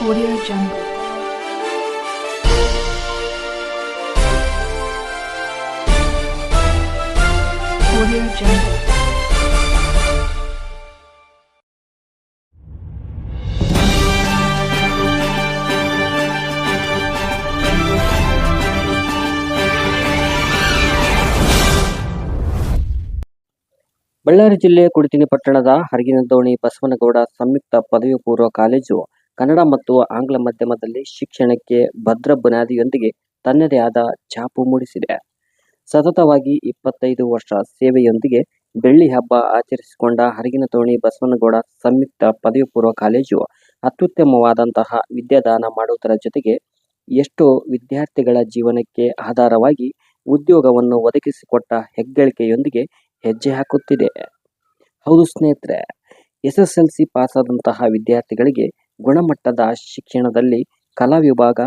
Audio Jungle. Audio Jungle. Ballari ಜಿಲ್ಲೆ ಕುಡಿತಿನಿ ಪಟ್ಟಣದ ಹರಗಿನದೋಣಿ ಬಸವನಗೌಡ ಸಂಯುಕ್ತ ಪದವಿ ಪೂರ್ವ ಕಾಲೇಜು ಕನ್ನಡ ಮತ್ತು ಆಂಗ್ಲ ಮಾಧ್ಯಮದಲ್ಲಿ ಶಿಕ್ಷಣಕ್ಕೆ ಭದ್ರ ಬುನಾದಿಯೊಂದಿಗೆ ತನ್ನದೇ ಆದ ಛಾಪು ಮೂಡಿಸಿದೆ. ಸತತವಾಗಿ ಇಪ್ಪತ್ತೈದು ವರ್ಷ ಸೇವೆಯೊಂದಿಗೆ ಬೆಳ್ಳಿ ಹಬ್ಬ ಆಚರಿಸಿಕೊಂಡ ಹರಗಿನದೋಣಿ ಬಸವನಗೌಡ ಸಂಯುಕ್ತ ಪದವಿ ಪೂರ್ವ ಕಾಲೇಜು ಅತ್ಯುತ್ತಮವಾದಂತಹ ವಿದ್ಯಾದಾನ ಮಾಡುವುದರ ಜೊತೆಗೆ ಎಷ್ಟೋ ವಿದ್ಯಾರ್ಥಿಗಳ ಜೀವನಕ್ಕೆ ಆಧಾರವಾಗಿ ಉದ್ಯೋಗವನ್ನು ಒದಗಿಸಿಕೊಟ್ಟ ಹೆಗ್ಗಳಿಕೆಯೊಂದಿಗೆ ಹೆಜ್ಜೆ ಹಾಕುತ್ತಿದೆ. ಹೌದು ಸ್ನೇಹಿತರೆ, ಎಸ್ ಎಸ್ ಎಲ್ ಸಿ ಪಾಸಾದಂತಹ ವಿದ್ಯಾರ್ಥಿಗಳಿಗೆ ಗುಣಮಟ್ಟದ ಶಿಕ್ಷಣದಲ್ಲಿ ಕಲಾ ವಿಭಾಗ,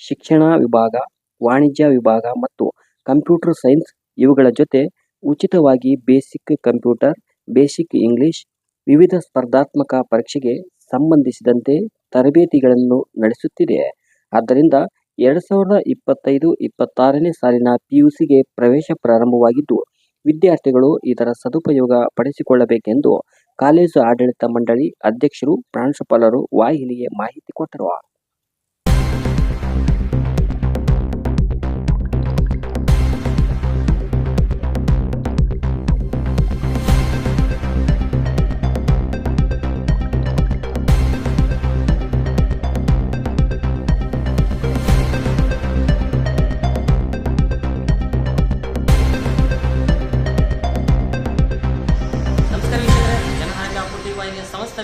ಶಿಕ್ಷಣ ವಿಭಾಗ, ವಾಣಿಜ್ಯ ವಿಭಾಗ ಮತ್ತು ಕಂಪ್ಯೂಟರ್ ಸೈನ್ಸ್ ಇವುಗಳ ಜೊತೆ ಉಚಿತವಾಗಿ ಬೇಸಿಕ್ ಕಂಪ್ಯೂಟರ್, ಬೇಸಿಕ್ ಇಂಗ್ಲಿಷ್, ವಿವಿಧ ಸ್ಪರ್ಧಾತ್ಮಕ ಪರೀಕ್ಷೆಗೆ ಸಂಬಂಧಿಸಿದಂತೆ ತರಬೇತಿಗಳನ್ನು ನಡೆಸುತ್ತಿದೆ. ಆದ್ದರಿಂದ ಎರಡು ಸಾವಿರದ ಇಪ್ಪತ್ತೈದು ಇಪ್ಪತ್ತಾರನೇ ಸಾಲಿನ ಪಿ ಯು ಸಿಗೆ ಪ್ರವೇಶ ಪ್ರಾರಂಭವಾಗಿದ್ದು, ವಿದ್ಯಾರ್ಥಿಗಳು ಇದರ ಸದುಪಯೋಗ ಪಡಿಸಿಕೊಳ್ಳಬೇಕೆಂದು ಕಾಲೇಜು ಆಡಳಿತ ಮಂಡಳಿ ಅಧ್ಯಕ್ಷರು ಪ್ರಾಂಶುಪಾಲರು ವಾಹಿನಿಗೆ ಮಾಹಿತಿ ಕೊಟ್ಟರು.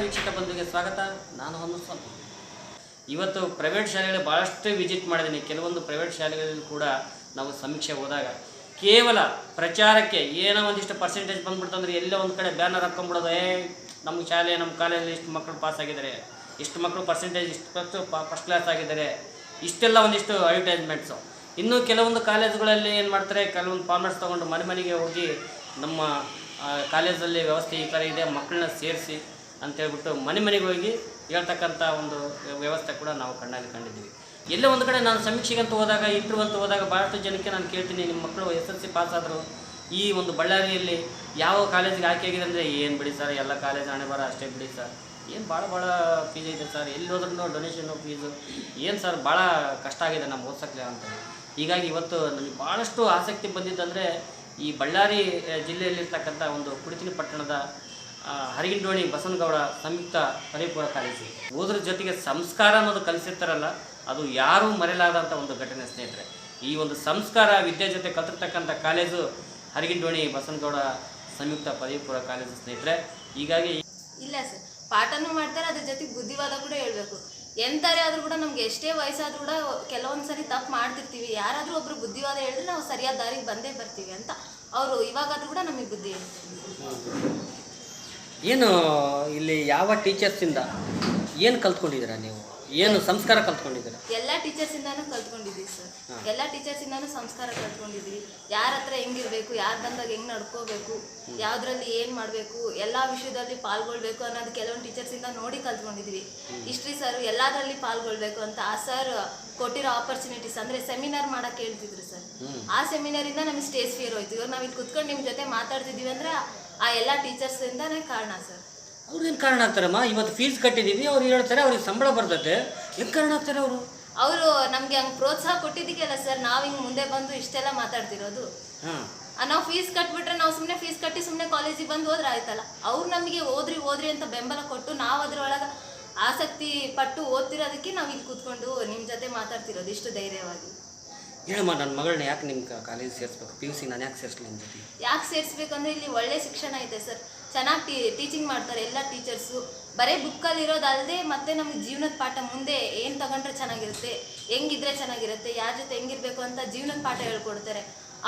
ವೀಕ್ಷಕ ಬಂಧುಗೆ ಸ್ವಾಗತ. ನಾನು ಒಂದು ಸ್ವಂತ ಇವತ್ತು ಪ್ರೈವೇಟ್ ಶಾಲೆಗಳು ಭಾಳಷ್ಟು ವಿಸಿಟ್ ಮಾಡಿದ್ದೀನಿ. ಕೆಲವೊಂದು ಪ್ರೈವೇಟ್ ಶಾಲೆಗಳಲ್ಲಿ ಕೂಡ ನಾವು ಸಮೀಕ್ಷೆ ಹೋದಾಗ ಕೇವಲ ಪ್ರಚಾರಕ್ಕೆ ಏನೋ ಒಂದಿಷ್ಟು ಪರ್ಸೆಂಟೇಜ್ ಬಂದ್ಬಿಡ್ತಂದ್ರೆ ಎಲ್ಲೋ ಒಂದು ಕಡೆ ಬ್ಯಾನರ್ ಹಾಕ್ಕೊಂಬಿಡೋದು ಏ ನಮ್ಮ ಶಾಲೆ ನಮ್ಮ ಕಾಲೇಜಲ್ಲಿ ಇಷ್ಟು ಮಕ್ಕಳು ಪಾಸ್ ಆಗಿದ್ದಾರೆ. ಇಷ್ಟು ಮಕ್ಕಳು ಪರ್ಸೆಂಟೇಜ್ ಇಷ್ಟು ಫಸ್ಟ್ ಕ್ಲಾಸ್ ಆಗಿದ್ದಾರೆ. ಇಷ್ಟೆಲ್ಲ ಒಂದಿಷ್ಟು ಅಡ್ವರ್ಟೈಸ್ಮೆಂಟ್ಸು ಇನ್ನು ಕೆಲವೊಂದು ಕಾಲೇಜುಗಳಲ್ಲಿ ಏನು ಮಾಡ್ತಾರೆ, ಕೆಲವೊಂದು ಫಾರ್ಮೆಟ್ಸ್ ತೊಗೊಂಡು ಮನೆ ಮನೆಗೆ ಹೋಗಿ ನಮ್ಮ ಕಾಲೇಜಲ್ಲಿ ವ್ಯವಸ್ಥೆ ಈ ಥರ ಇದೆ ಮಕ್ಕಳನ್ನ ಸೇರಿಸಿ ಅಂತೇಳ್ಬಿಟ್ಟು ಮನೆ ಮನೆಗೆ ಹೋಗಿ ಹೇಳ್ತಕ್ಕಂಥ ಒಂದು ವ್ಯವಸ್ಥೆ ಕೂಡ ನಾವು ಕಣ್ಣಲ್ಲಿ ಕಂಡಿದ್ದೀವಿ. ಎಲ್ಲೇ ಒಂದು ಕಡೆ ನಾನು ಸಮೀಕ್ಷೆಗೆ ಅಂತ ಹೋದಾಗ ಅಂತ ಹೋದಾಗ ಭಾಳಷ್ಟು ಜನಕ್ಕೆ ನಾನು ಕೇಳ್ತೀನಿ, ನಿಮ್ಮ ಮಕ್ಕಳು ಎಸ್ ಎಲ್ ಸಿ ಪಾಸ್ ಆದರು ಈ ಒಂದು ಬಳ್ಳಾರಿಯಲ್ಲಿ ಯಾವ ಕಾಲೇಜಿಗೆ ಆಯ್ಕೆ ಆಗಿದೆ ಅಂದರೆ ಏನು ಬಿಡಿ ಸರ್, ಎಲ್ಲ ಕಾಲೇಜ್ ಹಣೆ ಬರ ಅಷ್ಟೇ ಬಿಡಿ ಸರ್. ಏನು ಭಾಳ ಭಾಳ ಫೀಸ್ ಇದೆ ಸರ್ ಎಲ್ಲಿ ಹೋದ್ರೂ ಡೊನೇಷನ್ನು ಫೀಸು ಏನು ಸರ್ ಭಾಳ ಕಷ್ಟ ಆಗಿದೆ ನಮ್ಮ ಓದ್ಸಕ್ಕೆ ಅಂತ. ಹೀಗಾಗಿ ಇವತ್ತು ನನಗೆ ಭಾಳಷ್ಟು ಆಸಕ್ತಿ ಬಂದಿದ್ದಂದರೆ ಈ ಬಳ್ಳಾರಿ ಜಿಲ್ಲೆಯಲ್ಲಿರ್ತಕ್ಕಂಥ ಒಂದು ಕುಡಿತಿನಿ ಪಟ್ಟಣದ ಆ, ಬಸನಗೌಡ ಸಂಯುಕ್ತ ಪರಿಪೂರ ಕಾಲೇಜು. ಓದ್ರ ಜೊತೆಗೆ ಸಂಸ್ಕಾರ ಅನ್ನೋದು ಕಲಿಸಿರ್ತಾರಲ್ಲ ಅದು ಯಾರೂ ಮರೆಯಲಾದಂಥ ಒಂದು ಘಟನೆ ಸ್ನೇಹಿತರೆ. ಈ ಒಂದು ಸಂಸ್ಕಾರ ವಿದ್ಯೆ ಜೊತೆ ಕಲ್ತಿರ್ತಕ್ಕಂಥ ಕಾಲೇಜು ಹರಿಗಿಂಡೋಣಿ ಬಸವನಗೌಡ ಸಂಯುಕ್ತ ಪದವಿಪೂರ್ವ ಕಾಲೇಜು ಸ್ನೇಹಿತರೆ. ಹೀಗಾಗಿ ಇಲ್ಲ ಸರ್ ಪಾಠನೂ ಮಾಡ್ತಾರೆ ಅದ್ರ ಜೊತೆಗೆ ಬುದ್ಧಿವಾದ ಕೂಡ ಹೇಳ್ಬೇಕು. ಎಂತಾರೆ ಆದರೂ ಕೂಡ ನಮ್ಗೆ ಎಷ್ಟೇ ವಯಸ್ಸಾದ್ರೂ ಕೂಡ ಕೆಲವೊಂದು ಸರಿ ತಪ್ಪು ಮಾಡ್ತಿರ್ತೀವಿ. ಯಾರಾದರೂ ಒಬ್ರು ಬುದ್ಧಿವಾದ ಹೇಳಿದ್ರೆ ನಾವು ಸರಿಯಾದ ದಾರಿಗೆ ಬಂದೇ ಬರ್ತೀವಿ ಅಂತ ಅವರು ಇವಾಗಾದರೂ ಕೂಡ ನಮಗೆ ಬುದ್ಧಿ ಏನು ಇಲ್ಲಿ ಯಾವ ಟೀಚರ್ಸಿಂದ ಏನು ಕಲ್ತ್ಕೊಂಡಿದ್ದೀರಾ ನೀವು? ಏನು ಸಂಸ್ಕಾರ ಕಲ್ತ್ಕೊಂಡಿದ್ದೀರಾ? ಎಲ್ಲ ಟೀಚರ್ಸಿಂದಾನು ಕಲ್ತ್ಕೊಂಡಿದ್ದೀವಿ ಸರ್ ಎಲ್ಲ ಟೀಚರ್ಸಿಂದಾನು ಸಂಸ್ಕಾರ ಕಲ್ತ್ಕೊಂಡಿದ್ದೀವಿ ಯಾರ ಹತ್ರ ಹೆಂಗಿರ್ಬೇಕು ಯಾರು ಬಂದಾಗ ಹೆಂಗ್ ನಡ್ಕೋಬೇಕು ಯಾವ್ದ್ರಲ್ಲಿ ಏನ್ ಮಾಡ್ಬೇಕು ಎಲ್ಲಾ ವಿಷಯದಲ್ಲಿ ಪಾಲ್ಗೊಳ್ಬೇಕು ಅನ್ನೋದು ಕೆಲವೊಂದು ಟೀಚರ್ಸಿಂದ ನೋಡಿ ಕಲ್ತ್ಕೊಂಡಿದ್ದೀವಿ ಹಿಸ್ಟ್ರಿ ಸರ್ ಎಲ್ಲಾದ್ರಲ್ಲಿ ಪಾಲ್ಗೊಳ್ಬೇಕು ಅಂತ ಆ ಸರ್ ಕೊಟ್ಟಿರೋ ಆಪರ್ಚುನಿಟೀಸ್ ಅಂದ್ರೆ ಸೆಮಿನಾರ್ ಮಾಡಕ್ ಹೇಳ್ತಿದ್ರು ಸರ್ ಆ ಸೆಮಿನಾರಿಂದ ನಮಗೆ ಸ್ಟೇಜ್ ಫಿಯರ್ ಹೋಯ್ತು. ಇವಾಗ ನಾವು ಇಲ್ಲಿ ಕುತ್ಕೊಂಡು ನಿಮ್ ಜೊತೆ ಮಾತಾಡ್ತಿದೀವಿ ಅಂದ್ರೆ ಆ ಎಲ್ಲ ಟೀಚರ್ಸ್ ಇಂದಾನೇ ಕಾರಣ ಸರ್ ಅವ್ರೇನು ಕಾರಣ ಆಗ್ತಾರಮ್ಮ? ಇವತ್ತು ಫೀಸ್ ಕಟ್ಟಿದ್ದೀವಿ ಅವ್ರು ಹೇಳ್ತಾರೆ ಅವ್ರಿಗೆ ಸಂಬಳ ಬರ್ತದೆ ಹೆಂಗೆ ಕಾರಣ ಆಗ್ತಾರೆ ಅವರು? ಅವರು ನಮಗೆ ಹಂಗೆ ಪ್ರೋತ್ಸಾಹ ಕೊಟ್ಟಿದ್ದಕ್ಕೆಲ್ಲ ಸರ್ ನಾವು ಹಿಂಗೆ ಮುಂದೆ ಬಂದು ಇಷ್ಟೆಲ್ಲ ಮಾತಾಡ್ತಿರೋದು. ಹಾಂ. ನಾವು ಫೀಸ್ ಕಟ್ಬಿಟ್ರೆ ನಾವು ಸುಮ್ಮನೆ ಫೀಸ್ ಕಟ್ಟಿ ಸುಮ್ಮನೆ ಕಾಲೇಜಿಗೆ ಬಂದು ಹೋದ್ರೆ ಆಯ್ತಲ್ಲ. ಅವ್ರು ನಮಗೆ ಓದ್ರಿ ಓದ್ರಿ ಅಂತ ಬೆಂಬಲ ಕೊಟ್ಟು ನಾವು ಅದ್ರೊಳಗೆ ಆಸಕ್ತಿ ಪಟ್ಟು ಓದ್ತಿರೋದಕ್ಕೆ ನಾವು ಇಲ್ಲಿ ಕೂತ್ಕೊಂಡು ನಿಮ್ಮ ಜೊತೆ ಮಾತಾಡ್ತಿರೋದು ಇಷ್ಟು ಧೈರ್ಯವಾಗಿ. ಹೇಳಮ್ಮ ನನ್ನ ಮಗಳನ್ನ ಯಾಕೆ ನಿಮ್ಮ ಕಾಲೇಜ್ ಸೇರಿಸ್ಬೇಕು? ಪಿ ಯು ಸಿ ನಾನು ಯಾಕೆ ಸೇರಿಸ್ಲಿ ನಿಮ್ಮ ಜೊತೆ? ಯಾಕೆ ಸೇರಿಸ್ಬೇಕಂದ್ರೆ ಇಲ್ಲಿ ಒಳ್ಳೆ ಶಿಕ್ಷಣ ಇದೆ ಸರ್. ಚೆನ್ನಾಗಿ ಟೀ ಟೀಚಿಂಗ್ ಮಾಡ್ತಾರೆ ಎಲ್ಲ ಟೀಚರ್ಸು ಬರೀ ಬುಕ್ಕಲ್ಲಿ ಇರೋದಲ್ಲದೆ ಮತ್ತೆ ನಮಗೆ ಜೀವನದ ಪಾಠ ಮುಂದೆ ಏನು ತಗೊಂಡ್ರೆ ಚೆನ್ನಾಗಿರುತ್ತೆ ಹೆಂಗಿದ್ರೆ ಚೆನ್ನಾಗಿರುತ್ತೆ ಯಾರ ಜೊತೆ ಹೆಂಗಿರ್ಬೇಕು ಅಂತ ಜೀವನದ ಪಾಠ ಹೇಳ್ಕೊಡ್ತಾರೆ.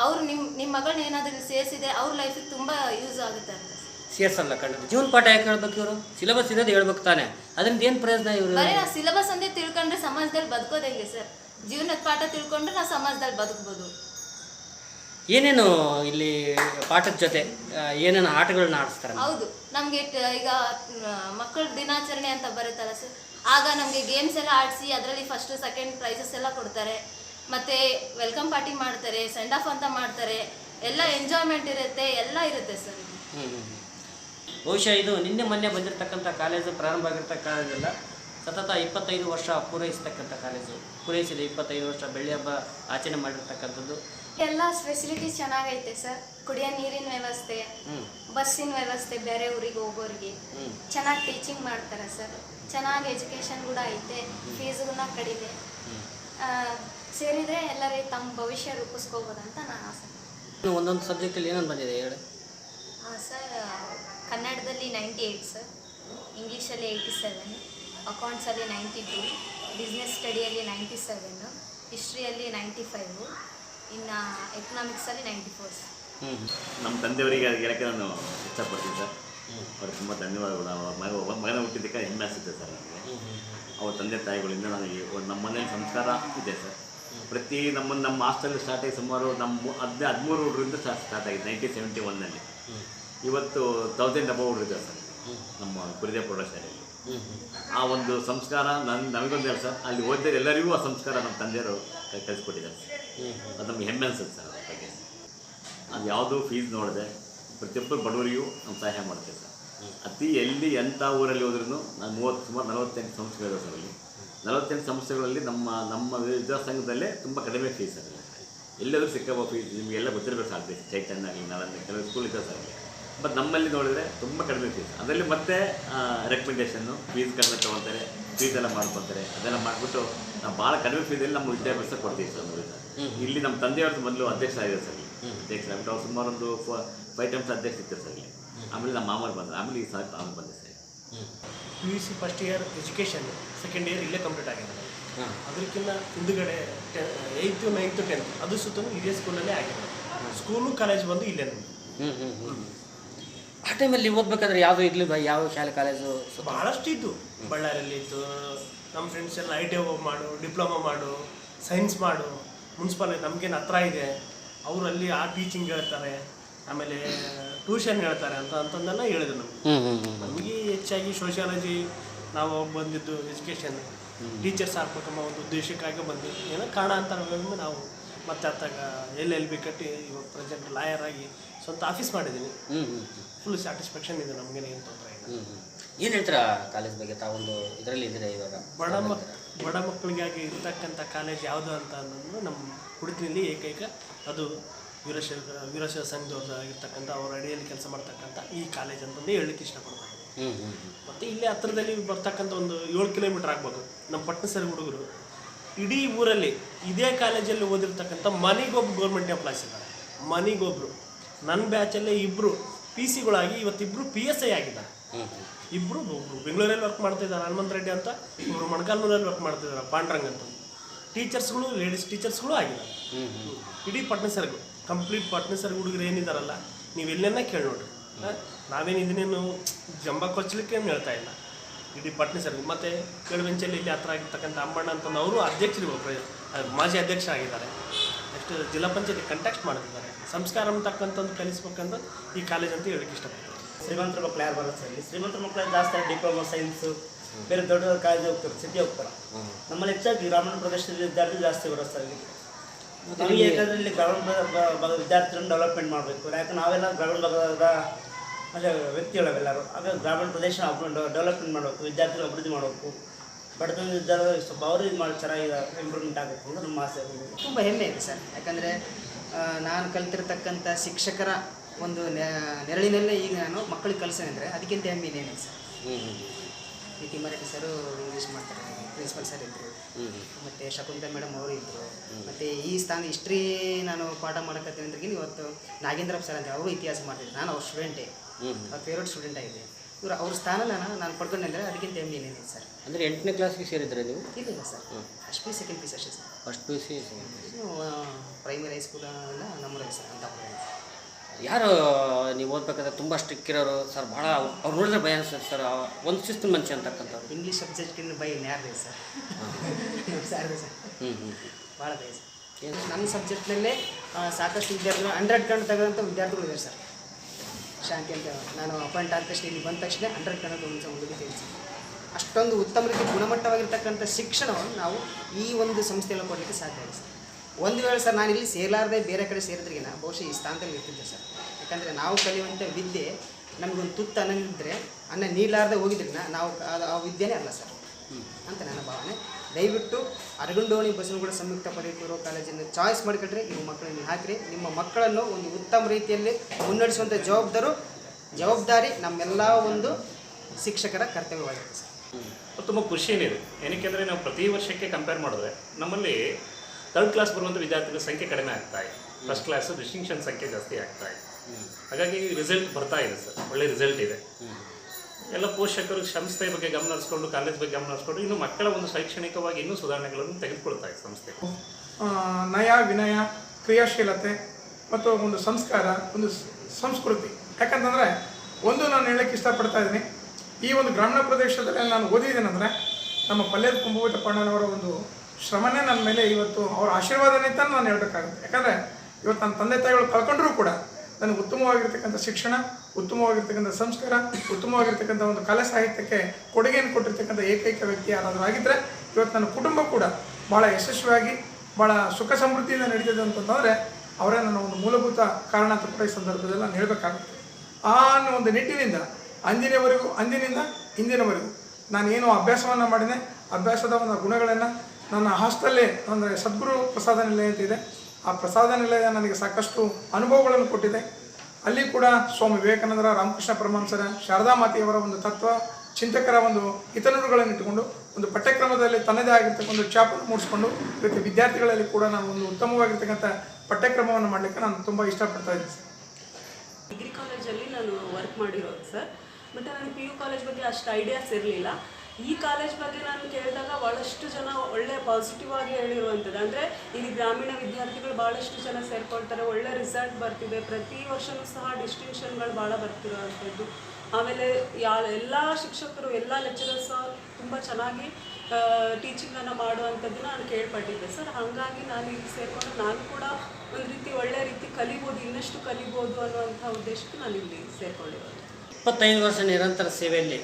ಅವ್ರು ನಿಮ್ಮ ನಿಮ್ಮ ಮಗಳನ್ನ ಏನಾದರೂ ಸೇರಿಸಿದೆ ಅವ್ರ ಲೈಫಿಗೆ ತುಂಬ ಯೂಸ್ ಆಗುತ್ತೆ ಅಂತ ಸೇರ್ಸಲ್ಲ ಕಣ್ಣು ಜೀವನ ಪಾಠ ಯಾಕೆ ಹೇಳ್ಬೇಕು ಇವರು? ಸಿಲೆಬಸ್ ಇರೋದು ಹೇಳ್ಬೇಕು ತಾನೆ. ಅದರಿಂದ ಏನು ಪ್ರಯೋಜನ ಇವರು? ಬರೀ ನಾವು ಸಿಲೆಬಸ್ ಅಂದೇ ತಿಳ್ಕೊಂಡ್ರೆ ಸಮಾಜದಲ್ಲಿ ಬದುಕೋದು ಹೆಂಗೆ ಸರ್. ಜೀವನದ ಪಾಠ ತಿಳ್ಕೊಂಡ್ರೆ ನಾವು ಸಮಾಜದಲ್ಲಿ ಬದುಕ್ಬೋದು. ಏನೇನು ಇಲ್ಲಿ ಪಾಠದ ಜೊತೆ ಏನೇನು ಆಟಗಳನ್ನ ಆಡಿಸ್ತಾರೆ? ಹೌದು ನಮ್ಗೆ ಈಗ ಮಕ್ಕಳ ದಿನಾಚರಣೆ ಅಂತ ಬರುತ್ತಲ್ಲ ಸರ್ ಆಗ ನಮಗೆ ಗೇಮ್ಸ್ ಎಲ್ಲ ಆಡಿಸಿ ಅದರಲ್ಲಿ ಫಸ್ಟ್ ಸೆಕೆಂಡ್ ಪ್ರೈಸಸ್ ಎಲ್ಲ ಕೊಡ್ತಾರೆ. ಮತ್ತೆ ವೆಲ್ಕಮ್ ಪಾರ್ಟಿ ಮಾಡ್ತಾರೆ ಸೆಂಡ್ ಆಫ್ ಅಂತ ಮಾಡ್ತಾರೆ. ಎಲ್ಲ ಎಂಜಾಯ್ಮೆಂಟ್ ಇರುತ್ತೆ ಎಲ್ಲ ಇರುತ್ತೆ ಸರ್. ಬಹುಶಃ ಇದು ನಿನ್ನೆ ಮೊನ್ನೆ ಬಂದಿರತಕ್ಕಂಥ ಕಾಲೇಜು ಪ್ರಾರಂಭ ಆಗಿರ್ತಕ್ಕ ಕಾಲೇಜಲ್ಲ ಸತತ ಇಪ್ಪತ್ತೈದು ವರ್ಷ ಪೂರೈಸತಕ್ಕಂಥ ಕಾಲೇಜು. ಪೂರೈಸಿದೆ ಇಪ್ಪತ್ತೈದು ವರ್ಷ ಬೆಳ್ಳಿ ಹಬ್ಬ ಆಚರಣೆ ಮಾಡಿರ್ತಕ್ಕಂಥದ್ದು. ಎಲ್ಲ ಫೆಸಿಲಿಟೀಸ್ ಚೆನ್ನಾಗೈತೆ ಸರ್. ಕುಡಿಯೋ ನೀರಿನ ವ್ಯವಸ್ಥೆ ಬಸ್ಸಿನ ವ್ಯವಸ್ಥೆ ಬೇರೆ ಊರಿಗೆ ಹೋಗೋರಿಗೆ. ಚೆನ್ನಾಗಿ ಟೀಚಿಂಗ್ ಮಾಡ್ತಾರೆ ಸರ್. ಚೆನ್ನಾಗಿ ಎಜುಕೇಷನ್ ಕೂಡ ಐತೆ ಫೀಸ್ಗಳನ್ನ ಕಡಿಮೆ. ಆ, ಸೇರಿದರೆ ಎಲ್ಲರೂ ತಮ್ಮ ಭವಿಷ್ಯ ರೂಪಿಸ್ಕೋಬೋದಂತ ನಾನು ಆಸೆ. ಒಂದೊಂದು ಸಬ್ಜೆಕ್ಟಲ್ಲಿ ಏನೇನು ಬಂದಿದೆ ಹೇಳಿ? ಸರ್ ಕನ್ನಡದಲ್ಲಿ ನೈಂಟಿ ಏಯ್ಟ್ ಸರ್. ಇಂಗ್ಲೀಷಲ್ಲಿ ಏಯ್ಟಿ ಸೆವೆನ್ ಅಕೌಂಟ್ಸಲ್ಲಿ ನೈಂಟಿ ಟು ಬಿಸ್ನೆಸ್ ಸ್ಟಡಿಯಲ್ಲಿ ನೈಂಟಿ ಸೆವೆನ್ ಹಿಸ್ಟ್ರಿಯಲ್ಲಿ ನೈಂಟಿ ಫೈವ್ ಇನ್ನು ಎಕನಾಮಿಕ್ಸಲ್ಲಿ ನೈಂಟಿ ಫೋರ್ ಸರ್ ಹ್ಞೂ ನಮ್ಮ ತಂದೆಯವರಿಗೆ ಅದು ಹೇಳಕ್ಕೆ ನಾನು ಇಷ್ಟಪಡ್ತೀನಿ ಸರ್? ಅವ್ರಿಗೆ ತುಂಬ ಧನ್ಯವಾದಗಳು. ಅವ್ರ ಮಗ ಒಬ್ಬ ಮಗನ ಹುಟ್ಟಿದ್ದಕ್ಕೆ ಹೆಮ್ಮೆ ಅನಿಸುತ್ತೆ ಸರ್ ನನಗೆ. ಅವ್ರ ತಂದೆ ತಾಯಿಗಳಿಂದ ನನಗೆ ಒಂದು ನಮ್ಮ ಮನೇಲಿ ಸಂಸ್ಕಾರ ಇದೆ ಸರ್. ಪ್ರತಿ ನಮ್ಮ ನಮ್ಮ ಹಾಸ್ಟೆಲ್ ಸ್ಟಾರ್ಟ್ ಆಗಿ ಸುಮಾರು ನಮ್ಮ ಹದಿನ ಹದಿಮೂರು ಹುಡುಗರಿಂದ ಸ್ಟಾರ್ಟ್ ಸ್ಟಾರ್ಟ್ ಆಗಿದೆ ನೈನ್ಟೀನ್ ಸೆವೆಂಟಿ ಒನ್ನಲ್ಲಿ ಇವತ್ತು ತೌಸಂಡ್ ಅಬೌವ್ ಹುಡುಗಿದ್ದಾರೆ ಸರ್. ನಮ್ಮ ಗುರುದೇವ್ ಪ್ರೌಢಶಾಲೆಯಲ್ಲಿ. ಆ ಒಂದು ಸಂಸ್ಕಾರ ನನ್ನ ನಮಗೊಂದು ಹೇಳಿ ಸರ್. ಅಲ್ಲಿ ಓದಿದ್ರೆ ಎಲ್ಲರಿಗೂ ಆ ಸಂಸ್ಕಾರ ನಮ್ಮ ತಂದೆಯವರು ಕಲಿಸ್ಕೊಟ್ಟಿದ್ದಾರೆ ಸರ್. ಅದು ನಮ್ಗೆ ಹೆಮ್ಮೆ ಅನ್ಸುತ್ತೆ ಸರ್ ಅದ್ರ ಬಗ್ಗೆ. ಅದು ಯಾವುದೂ ಫೀಸ್ ನೋಡಿದೆ ಪ್ರತಿಯೊಬ್ಬರು ಬಡವರಿಗೂ ನಮ್ಮ ಸಹಾಯ ಮಾಡ್ತೇವೆ ಸರ್. ಅತಿ ಎಲ್ಲಿ ಎಂಥ ಊರಲ್ಲಿ ಹೋದ್ರೂ ನಾನು ಮೂವತ್ತು ಸುಮಾರು ನಲವತ್ತೆಂಟು ಸಂಸ್ಥೆಗಳಿವೆ ಸರ್ ಅಲ್ಲಿ. ನಲವತ್ತೆಂಟು ಸಂಸ್ಥೆಗಳಲ್ಲಿ ನಮ್ಮ ನಮ್ಮ ವಿದ್ಯಾಸಂಘದಲ್ಲೇ ತುಂಬ ಕಡಿಮೆ ಫೀಸ್ ಅದರಲ್ಲಿ ಎಲ್ಲರೂ ಸಿಕ್ಕಬೋ ಫೀಸ್ ನಿಮಗೆಲ್ಲ ಗೊತ್ತಿರಬೇಕು ಸಾಧ್ಯ ಚೈತನ್ಯ ಆಗಲಿ ನಾಳೆ ಕೆಲವು ಸ್ಕೂಲ್ ಇದೆ ಸರ್ ಬಟ್ ನಮ್ಮಲ್ಲಿ ನೋಡಿದರೆ ತುಂಬ ಕಡಿಮೆ ಫೀಸ್ ಅದರಲ್ಲಿ ಮತ್ತೆ ರೆಕಮೆಂಡೇಷನ್ನು ಫೀಸ್ ಕಡಿಮೆ ತೊಗೊಳ್ತಾರೆ ಫೀಸ್ ಎಲ್ಲ ಮಾಡ್ಕೊತಾರೆ ಅದೆಲ್ಲ ಮಾಡಿಬಿಟ್ಟು ನಾವು ಭಾಳ ಕಡಿಮೆ ಫೀಸಲ್ಲಿ ನಮ್ಮ ವಿದ್ಯಾಭ್ಯಾಸ ಕೊಡ್ತೀವಿ ಸರ್ ನೋಡಿದ ಇಲ್ಲಿ ನಮ್ಮ ತಂದೆಯವ್ರದ್ದು ಮೊದಲು ಅಧ್ಯಕ್ಷ ಆಗಿದೆ ಸರ್ ಇಲ್ಲಿ. ಅಧ್ಯಕ್ಷ ಆಗ್ಬಿಟ್ಟು ಅವ್ರು ಸುಮಾರು ಒಂದು ಫೈವ್ ಟೈಮ್ಸ್ ಅಧ್ಯಕ್ಷ ಇತ್ತು ಸರ್ ಇಲ್ಲಿ. ಆಮೇಲೆ ನಮ್ಮ ಮಾಮರು ಬಂದರು. ಆಮೇಲೆ ಈ ಸಹ ಆಮೇಲೆ ಬಂದೆ sir P U C first year education second year ಇಲ್ಲೇ ಕಂಪ್ಲೀಟ್ ಆಗಿದೆ. ಅದಕ್ಕಿಂತ ಹಿಂದುಗಡೆ ಏಯ್ತು ನೈನ್ತು ಟೆಂತ್ ಅದು ಸುತ್ತ ಇದೇ ಸ್ಕೂಲಲ್ಲೇ ಆಗಿದೆ. ಸ್ಕೂಲು ಕಾಲೇಜ್ ಬಂದು ಇಲ್ಲೇ. ನಮಗೆ ಹ್ಞೂ ಹ್ಞೂ ಹ್ಞೂ ಆ ಟೈಮಲ್ಲಿ ಓದ್ಬೇಕಾದ್ರೆ ಯಾವುದೂ ಇರಲಿಲ್ಲ ಯಾವ ಶಾಲೆ ಕಾಲೇಜು ಬಹಳಷ್ಟು ಇದ್ದು ಬಳ್ಳಾರಿಯಲ್ಲಿ ಇತ್ತು. ನಮ್ಮ ಫ್ರೆಂಡ್ಸ್ ಎಲ್ಲ ಐ ಟಿ ಮಾಡು ಡಿಪ್ಲೊಮಾ ಮಾಡು ಸೈನ್ಸ್ ಮಾಡು. ಮುನ್ಸಿಪಲ್ ನಮಗೇನು ಹತ್ರ ಇದೆ. ಅವರಲ್ಲಿ ಆ ಟೀಚಿಂಗ್ ಹೇಳ್ತಾರೆ. ಆಮೇಲೆ ಟ್ಯೂಷನ್ ಹೇಳ್ತಾರೆ ಅಂತ ಅಂತಂದೆಲ್ಲ ಹೇಳಿದ್ರು ನಮಗೆ. ನಮಗೆ ಹೆಚ್ಚಾಗಿ ಸೋಷಿಯಾಲಜಿ ನಾವು ಬಂದಿದ್ದು ಎಜುಕೇಷನ್ ಟೀಚರ್ಸ್ ಕುಟುಂಬ ಒಂದು ಉದ್ದೇಶಕ್ಕಾಗಿ ಬಂದು ಏನೋ ಅಂತ ನಾವು ಮತ್ತೆ ಅತ್ತಾಗ ಎಲ್ ಎಲ್ ಬಿ ಕಟ್ಟಿ ಇವಾಗ ಪ್ರೆಸೆಂಟ್ ಲಾಯರ್ ಆಗಿ ಸ್ವಂತ ಆಫೀಸ್ ಮಾಡಿದ್ದೀನಿ ಫುಲ್ ಸ್ಯಾಟಿಸ್ಫ್ಯಾಕ್ಷನ್ ಇದೆ ನಮಗೇನು ಏನು ತೊಂದರೆ ಇಲ್ಲ. ಏನು ಹೇಳ್ತೀರಾ ಕಾಲೇಜ್ ಬಗ್ಗೆ? ತಾವೊಂದು ಇದರಲ್ಲಿ ಇದ್ದೀರಾ ಇವಾಗ? ಬಡ ಮಕ್ ಬಡ ಮಕ್ಕಳಿಗಾಗಿ ಇರ್ತಕ್ಕಂಥ ಕಾಲೇಜ್ ಯಾವುದು ಅಂತ ಅನ್ನೋದು ನಮ್ಮ ಹುಡುಕಿನಲ್ಲಿ ಏಕೈಕ ಅದು ವೀರಶೈವ ವೀರಶೈವ ಸಂಘದವ್ರದ್ದು ಆಗಿರ್ತಕ್ಕಂಥ ಅವ್ರ ಅಡಿಯಲ್ಲಿ ಕೆಲಸ ಮಾಡ್ತಕ್ಕಂಥ ಈ ಕಾಲೇಜ್ ಅಂತಂದು ಹೇಳಲಿಕ್ಕೆ ಇಷ್ಟಪಡ್ತಾರೆ ಮತ್ತು ಇಲ್ಲೇ ಹತ್ರದಲ್ಲಿ ಬರ್ತಕ್ಕಂಥ ಒಂದು ಏಳು ಕಿಲೋಮೀಟ್ರ್ ಆಗ್ಬೋದು. ನಮ್ಮ ಪಟ್ಟಣಸರಿ ಹುಡುಗರು. ಇಡೀ ಊರಲ್ಲಿ ಇದೇ ಕಾಲೇಜಲ್ಲಿ ಓದಿರ್ತಕ್ಕಂಥ ಮನೆಗೊಬ್ಬರು ಗೌರ್ಮೆಂಟ್ ಎಂಪ್ಲಾಯ್ಸ್ ಇದ್ದಾರೆ ಮನೆಗೊಬ್ಬರು ನನ್ನ ಬ್ಯಾಚಲ್ಲೇ ಇಬ್ಬರು ಪಿ ಸಿಗಳಾಗಿ ಇವತ್ತಿಬ್ಬರು ಪಿ ಎಸ್ ಐ ಆಗಿದ್ದಾರೆ. ಇಬ್ಬರು ಬೆಂಗಳೂರಲ್ಲಿ ವರ್ಕ್ ಮಾಡ್ತಿದ್ದಾರೆ ಹನುಮಂತ ರೆಡ್ಡಿ ಅಂತ ಒಬ್ಬರು ಮಣಕಾಲ್ನೂರಲ್ಲಿ ವರ್ಕ್ ಮಾಡ್ತಿದ್ದಾರೆ ಪಾಂಡ್ರಂಗ್ ಅಂತ. ಟೀಚರ್ಸ್ಗಳು ಲೇಡೀಸ್ ಟೀಚರ್ಸ್ಗಳು ಆಗಿದ್ದಾರೆ. ಇಡೀ ಪಟ್ನೇಸರ್ಗಳು ಕಂಪ್ಲೀಟ್ ಪಟ್ನೇಸರ್ ಹುಡುಗರು ಏನಿದಾರಲ್ಲ, ನೀವು ಎಲ್ಲೇನ ಕೇಳಿ ನೋಡ್ರಿ. ನಾವೇನು ಇದನ್ನೇನು ಜಂಬ ಕೊಚ್ಚಲಿಕ್ಕೆ ಏನು ಹೇಳ್ತಾ ಇಲ್ಲ. ಇಡೀ ಪಟ್ನ ಸರ್ಗು ಮತ್ತು ಕೆಳವೆಂಚಲ್ಲಿ ಇಲ್ಲಿ ಹತ್ರ ಆಗಿರ್ತಕ್ಕಂಥ ಅಂಬಣ್ಣ ಅಂತ ಅವರು ಅಧ್ಯಕ್ಷರು ಮಾಜಿ ಅಧ್ಯಕ್ಷ ಆಗಿದ್ದಾರೆ ನೆಕ್ಸ್ಟ್ ಜಿಲ್ಲಾ ಪಂಚಾಯತಿ ಕಂಟ್ಯಾಕ್ಟ್ ಮಾಡ್ತಿದ್ದಾರೆ. ಸಂಸ್ಕಾರ ಅಂತಕ್ಕಂಥದ್ದು ಕಲಿಸ್ಬೇಕಂತ ಈ ಕಾಲೇಜ್ ಅಂತ ಹೇಳಕ್ಕೆ ಇಷ್ಟಪಡ್ತೀನಿ. ಶ್ರೀಮಂತರ ಮಕ್ಕಳು ಯಾರು ಬರುತ್ತೆ ಸರ್? ಇಲ್ಲಿ ಶ್ರೀಮಂತರ ಮಕ್ಕಳು ಜಾಸ್ತಿ ಡಿಪ್ಲೊಮಾ ಸೈನ್ಸು ಬೇರೆ ದೊಡ್ಡ ದೊಡ್ಡ ಕಾಲೇಜ್ ಹೋಗ್ತಾರೆ ಸಿಟಿ ಹೋಗ್ತಾರೆ. ನಮ್ಮಲ್ಲಿ ಹೆಚ್ಚಾಗಿ ಗ್ರಾಮೀಣ ಪ್ರದೇಶದಲ್ಲಿ ವಿದ್ಯಾರ್ಥಿ ಜಾಸ್ತಿ ಬರೋದು ಸರ್. ಇಲ್ಲಿ ನಮಗೆ ಯಾಕಂದ್ರೆ ಇಲ್ಲಿ ಗ್ರಾಮೀಣ ಭಾಗ- ಭಾಗ- ಭಾಗದ ವಿದ್ಯಾರ್ಥಿಗಳನ್ನು ಡೆವಲಪ್ಮೆಂಟ್ ಮಾಡಬೇಕು. ಯಾಕಂದ್ರೆ ನಾವೆಲ್ಲ ಗ್ರಾಮೀಣ ಭಾಗದ ಅದೇ ವ್ಯಕ್ತಿಗಳವೆಲ್ಲರೂ ಹಾಗೆ ಗ್ರಾಮೀಣ ಪ್ರದೇಶ ಡೆವಲಪ್ಮೆಂಟ್ ಮಾಡಬೇಕು ವಿದ್ಯಾರ್ಥಿಗಳು ಅಭಿವೃದ್ಧಿ ಮಾಡಬೇಕು. ಬಡತನ ವಿದ್ಯಾರ್ಥಿ ಸ್ವಲ್ಪ ಅವರು ಇದು ಮಾಡಿ ಚೆನ್ನಾಗಿ ಇಂಪ್ರೂವ್ಮೆಂಟ್ ಆಗಬೇಕು ಅಂತ ನಮ್ಮ ಆಸೆ. ತುಂಬ ಹೆಮ್ಮೆ ಇದೆ ಸರ್. ಯಾಕಂದರೆ ನಾನು ಕಲ್ತಿರ್ತಕ್ಕಂಥ ಶಿಕ್ಷಕರ ಒಂದು ನೆರಳಿನಲ್ಲೇ ಈಗ ನಾನು ಮಕ್ಕಳಿಗೆ ಕಲಿಸ್ತೇನೆ ಅಂದರೆ ಅದಕ್ಕಿಂತ ಹೆಮ್ಮೆ ಇದೇನೆ sir. P T Marathi sir English ಮಾಡ್ತಾರೆ ಪ್ರಿನ್ಸಿಪಲ್ ಸರ್ ಇದ್ದರು ಮತ್ತು ಶಕುಂತಲಾ ಮೇಡಮ್ ಅವರು ಇದ್ದರು ಮತ್ತು ಈ ಸ್ಥಾನ ಹಿಸ್ಟ್ರಿ ನಾನು ಪಾಠ ಮಾಡಕತ್ತೀನಿ ಅಂದ್ರೆ ಇವತ್ತು ನಾಗೇಂದ್ರ ಸರ್ ಅಂತ ಅವರು ಇತಿಹಾಸ ಮಾಡ್ತಿದ್ರು. ನಾನು ಅವ್ರ ಸ್ಟೂಡೆಂಟೇ ಅವ್ರ ಫೇವ್ರೇಟ್ ಸ್ಟೂಡೆಂಟ್ ಆಗಿದೆ ಇವರು ಅವ್ರ ಸ್ಥಾನ ನಾನು ನಾನು ಪಡ್ಕೊಂಡೆ ಅಂದರೆ ಅದಕ್ಕಿಂತ ಹೆಮ್ಮೆ ಏನೇನಿದೆ ಸರ್. ಅಂದರೆ ಎಂಟನೇ ಕ್ಲಾಸ್ಗೆ ಸೇರಿದ್ರೆ ನೀವು? ಇಲ್ಲ ಸರ್. ಅಷ್ಟು ಸೆಕೆಂಡ್ ಪಿ ಅಷ್ಟೇ sir. First P U C primary high school ಎಲ್ಲ ನಮ್ಮ ಸರ್ ಅಂತ ಯಾರು ನೀವು ಓದ್ಬೇಕಾದ್ರೆ ತುಂಬ ಸ್ಟ್ರಿಕ್ ಇರೋರು ಸರ್ ಭಾಳ ಅವ್ರು ನೋಡಿದ್ರೆ ಭಯ ಅನಿಸ್ತದೆ ಸರ್ ಒಂದು ಶಿಸ್ತು ಮನುಷ್ಯ ಅಂತಕ್ಕಂಥವ್ರು. ಇಂಗ್ಲೀಷ್ ಸಬ್ಜೆಕ್ಟಿನ ಬೈ ಯಾರಿದೆ ಸರ್ ಸರ್ ಸರ್ ಹ್ಞೂ ಹ್ಞೂ ಭಾಳ ಭಯ ಸರ್ ನನ್ನ ಸಬ್ಜೆಕ್ಟ್ನಲ್ಲೇ ಸಾಕಷ್ಟು ವಿದ್ಯಾರ್ಥಿಗಳು ಹಂಡ್ರೆಡ್ ಕಂಡು ತೆಗೆದಂಥ ವಿದ್ಯಾರ್ಥಿಗಳು ಇದ್ದಾರೆ ಸರ್ ಶಾಂತಿ ಅಂತ ನಾನು ಅಪಾಯಿಂಟ್ ಆದ ತಕ್ಷಣ ಇಲ್ಲಿ ಬಂದ ತಕ್ಷಣ ಹಂಡ್ರೆಡ್ ಕಂಡು ಒಂದು ಹುಡುಗಿ ತಿಳಿಸಿ ಅಷ್ಟೊಂದು ಉತ್ತಮ ರೀತಿ ಗುಣಮಟ್ಟವಾಗಿರ್ತಕ್ಕಂಥ ಶಿಕ್ಷಣವನ್ನು ನಾವು ಈ ಒಂದು ಸಂಸ್ಥೆಯಲ್ಲಿ ಕೊಡಲಿಕ್ಕೆ ಸಾಧ್ಯ ಇದೆ ಸರ್. ಒಂದು ವೇಳೆ ಸರ್ ನಾನು ಇಲ್ಲಿ ಸೇಲಾರದೆ ಬೇರೆ ಕಡೆ ಸೇರಿದ್ರಿಗಿನ ಬಹುಶಃ ಈ ಸ್ಥಾನದಲ್ಲಿ ಇರ್ತಿದ್ದೆ ಸರ್. ಯಾಕಂದರೆ ನಾವು ಕಲಿಯುವಂಥ ವಿದ್ಯೆ ನಮಗೊಂದು ತುತ್ತು ಅನ್ನಿದ್ರೆ ಅನ್ನ ನೀಡಲಾರ್ದೆ ಹೋಗಿದ್ರಿನ ನಾವು ಆ ವಿದ್ಯೆನೇ ಅಲ್ಲ ಸರ್. ಅಂತ ನನ್ನ ಭಾವನೆ. ದಯವಿಟ್ಟು ಅರಗುಂಡೋಣಿ ಬಸವನಗುಡ ಸಂಯುಕ್ತ ಪದವಿ ಕಾಲೇಜನ್ನು ಚಾಯ್ಸ್ ಮಾಡಿಕೊಟ್ರೆ ನಿಮ್ಮ ಮಕ್ಕಳನ್ನು ಹಾಕಿರಿ. ನಿಮ್ಮ ಮಕ್ಕಳನ್ನು ಒಂದು ಉತ್ತಮ ರೀತಿಯಲ್ಲಿ ಮುನ್ನಡೆಸುವಂಥ ಜವಾಬ್ದಾರು ಜವಾಬ್ದಾರಿ ನಮ್ಮೆಲ್ಲ ಒಂದು ಶಿಕ್ಷಕರ ಕರ್ತವ್ಯವಾಗಿರುತ್ತೆ ತುಂಬ ಖುಷಿ ಏನಿದೆ. ಏನಕ್ಕೆ ಅಂದರೆ ನಾವು ಪ್ರತಿ ವರ್ಷಕ್ಕೆ ಕಂಪೇರ್ ಮಾಡಿದ್ರೆ ನಮ್ಮಲ್ಲಿ ಥರ್ಡ್ ಕ್ಲಾಸ್ ಬರುವಂಥ ವಿದ್ಯಾರ್ಥಿಗಳ ಸಂಖ್ಯೆ ಕಡಿಮೆ ಆಗ್ತಾ ಇದೆ. ಫಸ್ಟ್ ಕ್ಲಾಸು ಡಿಸ್ಟಿಂಕ್ಷನ್ ಸಂಖ್ಯೆ ಜಾಸ್ತಿ ಆಗ್ತಾ ಇದೆ. ಹಾಗಾಗಿ ರಿಸಲ್ಟ್ ಬರ್ತಾ ಇದೆ ಸರ್. ಒಳ್ಳೆ ರಿಸಲ್ಟ್ ಇದೆ. ಎಲ್ಲ ಪೋಷಕರು ಸಂಸ್ಥೆ ಬಗ್ಗೆ ಗಮನ ಹರಿಸ್ಕೊಂಡು ಕಾಲೇಜ್ ಬಗ್ಗೆ ಗಮನ ಹರಿಸ್ಕೊಂಡು ಇನ್ನು ಮಕ್ಕಳ ಒಂದು ಶೈಕ್ಷಣಿಕವಾಗಿ ಇನ್ನೂ ಸುಧಾರಣೆಗಳನ್ನು ತೆಗೆದುಕೊಳ್ತಾ ಇದೆ ಸಂಸ್ಥೆ. ನಯ, ವಿನಯ, ಕ್ರಿಯಾಶೀಲತೆ ಮತ್ತು ಒಂದು ಸಂಸ್ಕಾರ, ಒಂದು ಸಂಸ್ಕೃತಿ. ಯಾಕಂತಂದರೆ ಒಂದು ನಾನು ಹೇಳಕ್ಕೆ ಇಷ್ಟಪಡ್ತಾ ಇದ್ದೀನಿ ಈ ಒಂದು ಗ್ರಾಮೀಣ ಪ್ರದೇಶದಲ್ಲಿ ನಾನು ಓದಿದ್ದೇನೆಂದರೆ ನಮ್ಮ ಪಲ್ಯದ ಕುಂಭೂಟ ಪಣ್ಣನವರ ಒಂದು ಶ್ರಮನೇ ನನ್ನ ಮೇಲೆ ಇವತ್ತು ಅವರ ಆಶೀರ್ವಾದನೇ ಅಂತ ನಾನು ಹೇಳಬೇಕಾಗುತ್ತೆ. ಯಾಕಂದರೆ ಇವತ್ತು ನನ್ನ ತಂದೆ ತಾಯಿಗಳು ಕಳ್ಕೊಂಡ್ರೂ ಕೂಡ ನನಗೆ ಉತ್ತಮವಾಗಿರ್ತಕ್ಕಂಥ ಶಿಕ್ಷಣ, ಉತ್ತಮವಾಗಿರ್ತಕ್ಕಂಥ ಸಂಸ್ಕಾರ, ಉತ್ತಮವಾಗಿರ್ತಕ್ಕಂಥ ಒಂದು ಕಲೆ ಸಾಹಿತ್ಯಕ್ಕೆ ಕೊಡುಗೆಯನ್ನು ಕೊಟ್ಟಿರ್ತಕ್ಕಂಥ ಏಕೈಕ ವ್ಯಕ್ತಿ ಯಾರಾದರೂ ಆಗಿದ್ದರೆ ಇವತ್ತು ನನ್ನ ಕುಟುಂಬ ಕೂಡ ಭಾಳ ಯಶಸ್ವಿಯಾಗಿ ಭಾಳ ಸುಖ ಸಮೃದ್ಧಿಯಿಂದ ನಡೀತದೆ ಅಂತಂದರೆ ಅವರೇ ನನ್ನ ಒಂದು ಮೂಲಭೂತ ಕಾರಣ ಅಂತ ಕೂಡ ಈ ಸಂದರ್ಭದಲ್ಲಿ ನಾನು ಹೇಳಬೇಕಾಗುತ್ತೆ. ಆ ಒಂದು ನಿಟ್ಟಿನಿಂದ ಅಂದಿನವರೆಗೂ, ಅಂದಿನಿಂದ ಇಂದಿನವರೆಗೂ ನಾನು ಏನು ಅಭ್ಯಾಸವನ್ನು ಮಾಡಿದೆ. ಅಭ್ಯಾಸದ ಒಂದು ಗುಣಗಳನ್ನು ನನ್ನ ಹಾಸ್ಟೆಲ್ಲೇ ಅಂದರೆ ಸದ್ಗುರು ಪ್ರಸಾದ ನಿಲಯ ಅಂತ ಇದೆ ಆ ಪ್ರಸಾದ ನಿಲಯ ನನಗೆ ಸಾಕಷ್ಟು ಅನುಭವಗಳನ್ನು ಕೊಟ್ಟಿದೆ. ಅಲ್ಲಿ ಕೂಡ ಸ್ವಾಮಿ ವಿವೇಕಾನಂದರ, ರಾಮಕೃಷ್ಣ ಪರಮಹಂಸರ, ಶಾರದಾ ಮಾತೆಯವರ ಒಂದು ತತ್ವ, ಚಿಂತಕರ ಒಂದು ಹಿತನುಡಿಗಳನ್ನು ಇಟ್ಟುಕೊಂಡು, ಒಂದು ಪಠ್ಯಕ್ರಮದಲ್ಲಿ ತನ್ನದೇ ಆಗಿರ್ತಕ್ಕಂಥ ಒಂದು ಛಾಪನ್ನು ಮೂಡಿಸ್ಕೊಂಡು ಇವತ್ತು ವಿದ್ಯಾರ್ಥಿಗಳಲ್ಲಿ ಕೂಡ ನಾನು ಒಂದು ಉತ್ತಮವಾಗಿರ್ತಕ್ಕಂಥ ಪಠ್ಯಕ್ರಮವನ್ನು ಮಾಡಲಿಕ್ಕೆ ನಾನು ತುಂಬ ಇಷ್ಟಪಡ್ತಾ ಇದ್ದೀನಿ. ಡಿಗ್ರಿ ಕಾಲೇಜಲ್ಲಿ ನಾನು ವರ್ಕ್ ಮಾಡಿರೋದು ಸರ್ ಬಟ್ ನನಗೆ ಪಿ ಯು ಕಾಲೇಜ್ ಬಗ್ಗೆ ಅಷ್ಟು ಐಡಿಯಾಸ್ ಇರಲಿಲ್ಲ. ಈ ಕಾಲೇಜ್ ಬಗ್ಗೆ ನಾನು ಕೇಳಿದಾಗ ಭಾಳಷ್ಟು ಜನ ಒಳ್ಳೆ ಪಾಸಿಟಿವ್ ಆಗಿ ಹೇಳಿರುವಂಥದ್ದು. ಅಂದರೆ ಇಲ್ಲಿ ಗ್ರಾಮೀಣ ವಿದ್ಯಾರ್ಥಿಗಳು ಭಾಳಷ್ಟು ಜನ ಸೇರ್ಕೊಳ್ತಾರೆ. ಒಳ್ಳೆ ರಿಸಲ್ಟ್ ಬರ್ತಿದೆ. ಪ್ರತಿ ವರ್ಷವೂ ಸಹ ಡಿಸ್ಟಿಂಕ್ಷನ್ಗಳು ಭಾಳ ಬರ್ತಿರೋವಂಥದ್ದು. ಆಮೇಲೆ ಯಾ ಎಲ್ಲ ಶಿಕ್ಷಕರು, ಎಲ್ಲ ಲೆಕ್ಚರರ್ಸ್ ತುಂಬ ಚೆನ್ನಾಗಿ ಟೀಚಿಂಗನ್ನು ಮಾಡುವಂಥದ್ದು ನಾನು ಕೇಳ್ಪಟ್ಟಿದ್ದೆ. ಸರ್, ಹಾಗಾಗಿ ನಾನು ಇಲ್ಲಿ ಸೇರಿಕೊಂಡು ನಾನು ಕೂಡ ಒಂದು ರೀತಿ ಒಳ್ಳೆ ರೀತಿ ಕಲಿಬೋದು, ಇನ್ನಷ್ಟು ಕಲಿಬೋದು ಅನ್ನುವಂಥ ಉದ್ದೇಶಕ್ಕೆ ನಾನು ಇಲ್ಲಿ ಸೇರಿಕೊಂಡಿರೋದು. ಇಪ್ಪತ್ತೈದು ವರ್ಷ ನಿರಂತರ ಸೇವೆಯಲ್ಲಿ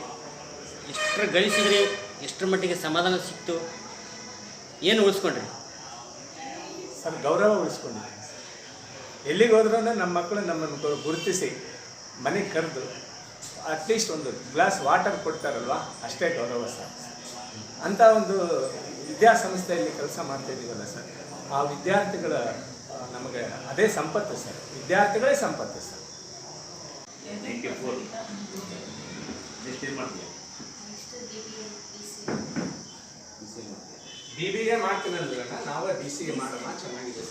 ಎಷ್ಟರ ಗಳಿಸಿದ್ರಿ ಎಷ್ಟರ ಮಟ್ಟಿಗೆ ಸಮಾಧಾನ ಸಿಕ್ತು? ಏನು ಉಳಿಸ್ಕೊಂಡ್ರಿ? ಸರ್, ಗೌರವ ಉಳಿಸ್ಕೊಂಡ್ರಿ ಎಲ್ಲಿಗೆ ಹೋದ್ರೂ ನಮ್ಮ ಮಕ್ಕಳು ನಮ್ಮನ್ನು ಗುರುತಿಸಿ ಮನೆಗೆ ಕರೆದು ಅಟ್ಲೀಸ್ಟ್ ಒಂದು ಗ್ಲಾಸ್ ವಾಟರ್ ಕೊಡ್ತಾರಲ್ವ? ಅಷ್ಟೇ ಗೌರವ ಸರ್. ಅಂಥ ಒಂದು ವಿದ್ಯಾಸಂಸ್ಥೆಯಲ್ಲಿ ಕೆಲಸ ಮಾಡ್ತಾಯಿದ್ದೀವಲ್ಲ ಸರ್, ಆ ವಿದ್ಯಾರ್ಥಿಗಳ, ನಮಗೆ ಅದೇ ಸಂಪತ್ತು ಸರ್. ವಿದ್ಯಾರ್ಥಿಗಳೇ ಸಂಪತ್ತು ಸರ್. ನೈಂಟಿ ಫೋರ್ ಎಷ್ಟು ಇದು ಮಾಡ್ತೀವಿ ಬಿ ಎ ಮಾಡ್ತೀನಿ ಅಂದ್ರೆ ನಾವೇ ಬಿ ಸಿ ಎ ಮಾಡೋಣ ಚೆನ್ನಾಗಿದೆ.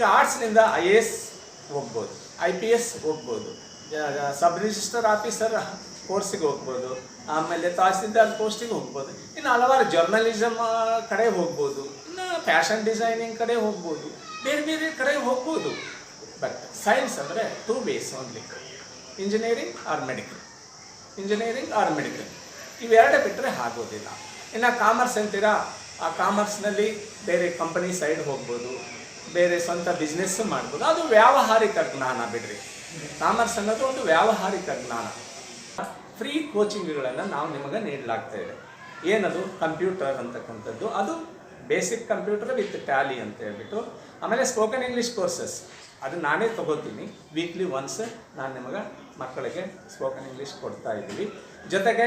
ಈಗ ಆರ್ಟ್ಸ್ನಿಂದ ಐ ಎ ಎಸ್ ಹೋಗ್ಬೋದು ಐ ಪಿ ಎಸ್ ಹೋಗ್ಬೋದು ಸಬ್ ರಿಜಿಸ್ಟರ್ ಆಫೀಸರ್ ಕೋರ್ಸಿಗೆ ಹೋಗ್ಬೋದು, ಆಮೇಲೆ ತಹಸೀಲ್ದಾರ್ ಪೋಸ್ಟಿಗೆ ಹೋಗ್ಬೋದು, ಇನ್ನು ಹಲವಾರು ಜರ್ನಲಿಸಮ್ ಕಡೆ ಹೋಗ್ಬೋದು, ಇನ್ನು ಫ್ಯಾಷನ್ ಡಿಸೈನಿಂಗ್ ಕಡೆ ಹೋಗ್ಬೋದು, ಬೇರೆ ಬೇರೆ ಕಡೆ ಹೋಗ್ಬೋದು. ಬಟ್ ಸೈನ್ಸ್ ಅಂದರೆ two base only engineering or medical engineering or medical ಇವೆರಡೇ ಬಿಟ್ಟರೆ ಆಗೋದಿಲ್ಲ. ಇನ್ನು ಕಾಮರ್ಸ್ ಅಂತೀರಾ, ಆ ಕಾಮರ್ಸ್ನಲ್ಲಿ ಬೇರೆ ಕಂಪನಿ ಸೈಡ್ ಹೋಗ್ಬೋದು ಬೇರೆ ಸ್ವಂತ ಬಿಸ್ನೆಸ್ ಮಾಡ್ಬೋದು. ಅದು ವ್ಯಾವಹಾರಿಕ ಜ್ಞಾನ ಬಿಡ್ರಿ. ಕಾಮರ್ಸ್ ಅನ್ನೋದು ಒಂದು ವ್ಯಾವಹಾರಿಕ ಜ್ಞಾನ. ಫ್ರೀ ಕೋಚಿಂಗ್ಗಳನ್ನು ನಾವು ನಿಮಗೆ ನೀಡಲಾಗ್ತಾ ಇದೆ. ಏನದು? ಕಂಪ್ಯೂಟರ್ ಅಂತಕ್ಕಂಥದ್ದು. ಅದು ಬೇಸಿಕ್ ಕಂಪ್ಯೂಟರ್ ವಿತ್ ಟ್ಯಾಲಿ ಅಂತ ಹೇಳ್ಬಿಟ್ಟು, ಆಮೇಲೆ ಸ್ಪೋಕನ್ ಇಂಗ್ಲೀಷ್ ಕೋರ್ಸಸ್ ಅದು ನಾನೇ ತಗೋತೀನಿ. ವೀಕ್ಲಿ ಒನ್ಸ್ ನಾನು ನಿಮಗೆ ಮಕ್ಕಳಿಗೆ ಸ್ಪೋಕನ್ ಇಂಗ್ಲೀಷ್ ಕೊಡ್ತಾ ಇದ್ದೀವಿ. ಜೊತೆಗೆ